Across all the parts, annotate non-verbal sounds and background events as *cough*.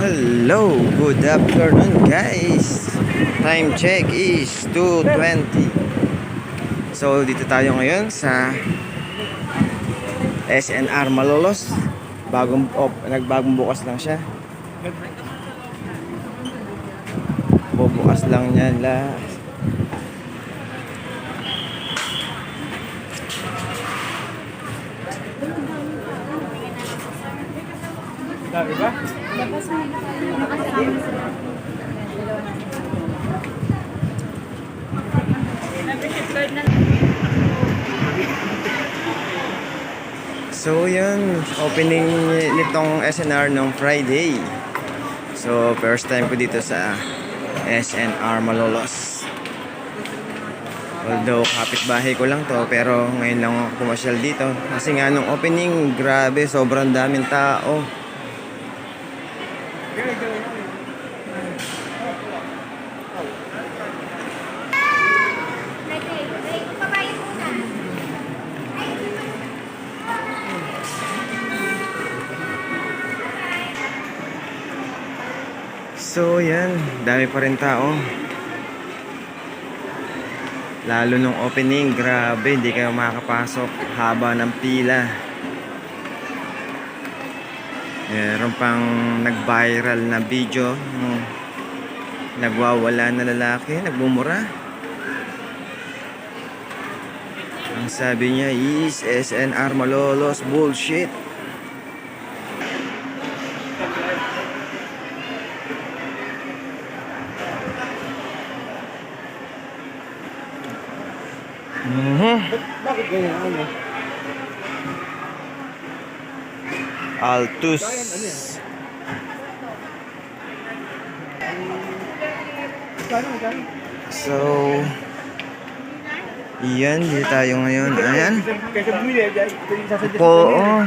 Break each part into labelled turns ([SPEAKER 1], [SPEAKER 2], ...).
[SPEAKER 1] Hello, good afternoon guys. Time check is 2:20. So dito tayo ngayon sa SNR Malolos. Bagong op, nagbagong bukas lang siya. Bubukas lang niya la.
[SPEAKER 2] Dami ba?
[SPEAKER 1] So yun, opening nitong SNR nung Friday. So first time ko dito sa SNR Malolos. Although kapitbahay ko lang to pero ngayon lang ako pumasyal dito. Kasi nga nung opening, grabe, sobrang daming tao. So yan, dami pa rin tao. Lalo nung opening, grabe, hindi kayo makakapasok. Haba ng pila. Meron pang nag-viral na video. ng nagwawala na lalaki, nagmumura. Ang sabi niya is SNR Malolos bullshit.
[SPEAKER 2] Bakit ganyan? Ano?
[SPEAKER 1] Altus.
[SPEAKER 2] Kano?
[SPEAKER 1] So, yan, dito tayo ngayon. Ayan.
[SPEAKER 2] Isasuggest
[SPEAKER 1] Po,
[SPEAKER 2] ko
[SPEAKER 1] oh,
[SPEAKER 2] yun.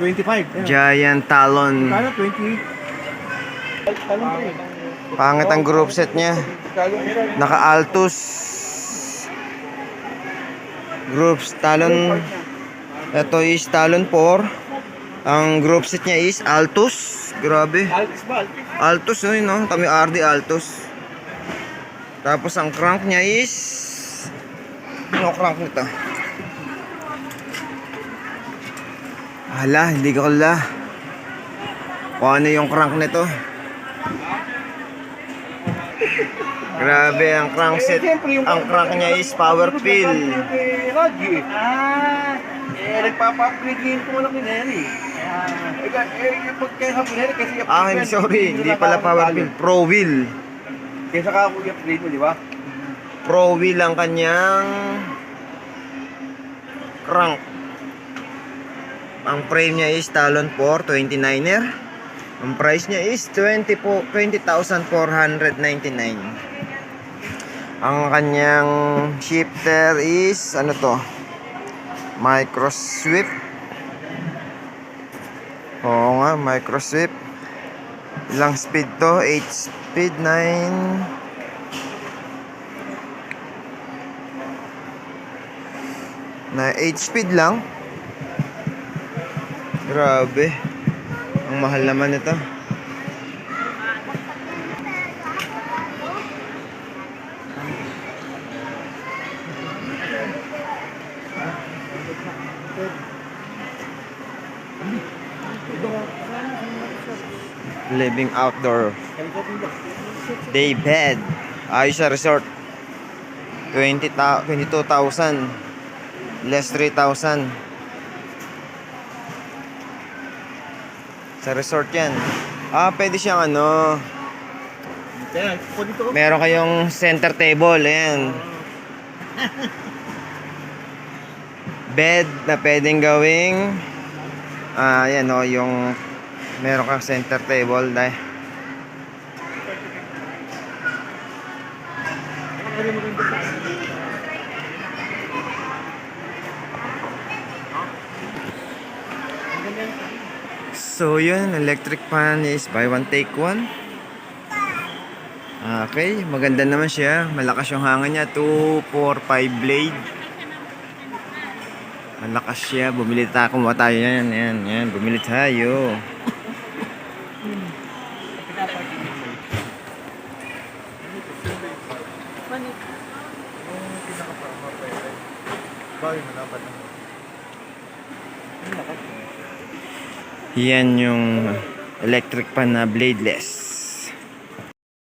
[SPEAKER 2] 25. Ayan.
[SPEAKER 1] Giant Talon.
[SPEAKER 2] Kano? 20? Talong pa yun.
[SPEAKER 1] Pangit ang group set niya. Naka-Altus. Groups Talon. Ito is Talon 4. Ang group set niya is Altus. Grabe.
[SPEAKER 2] Altis ba?
[SPEAKER 1] Altus yun, no? Kami RD Altus. Tapos ang crank niya is... Ano crank nito? Hala, hindi ko kala. Kung ano yung crank nito. Grabe, ang crank set. Ang crank niya is power pill.
[SPEAKER 2] Ah, eh, nagpapa-upgrade ngayon ko lang ni Neri. Ah, eh, eh,
[SPEAKER 1] Ah, I'm sorry. Hindi pala power pill. Pro wheel.
[SPEAKER 2] Kaysa ka ako i-upgrade mo, di ba?
[SPEAKER 1] Pro wheel ang kanyang crank. Ang frame niya is Talon 4 29er. Ang price niya is 20 po 20,499. Ang kanyang shifter is ano to? Micro sweep. Oo nga, micro sweep. Ilang speed to? 8 speed, 9 na 8 speed lang. Grabe. Ang mahal naman ito. Living outdoor. Day bed. Ayos sa resort. 20 ta 22,000. Less 3,000. Sa resort yan. Ah, pwede siyang ano.
[SPEAKER 2] Kaya, po dito.
[SPEAKER 1] Meron kayong center table. Ayan. *laughs* Bed na pwedeng gawing ah, yan o, yung meron kang center table dahil So yun, electric fan is buy one take one. Ah, okay, maganda naman siya. Malakas yung hanga niya. 2, 4, 5 blade. Malakas siya. Bumili tayo. Kumuha tayo yan. Yan, yan. Bumili tayo. Bakit mo dapat yan yung electric pan na bladeless.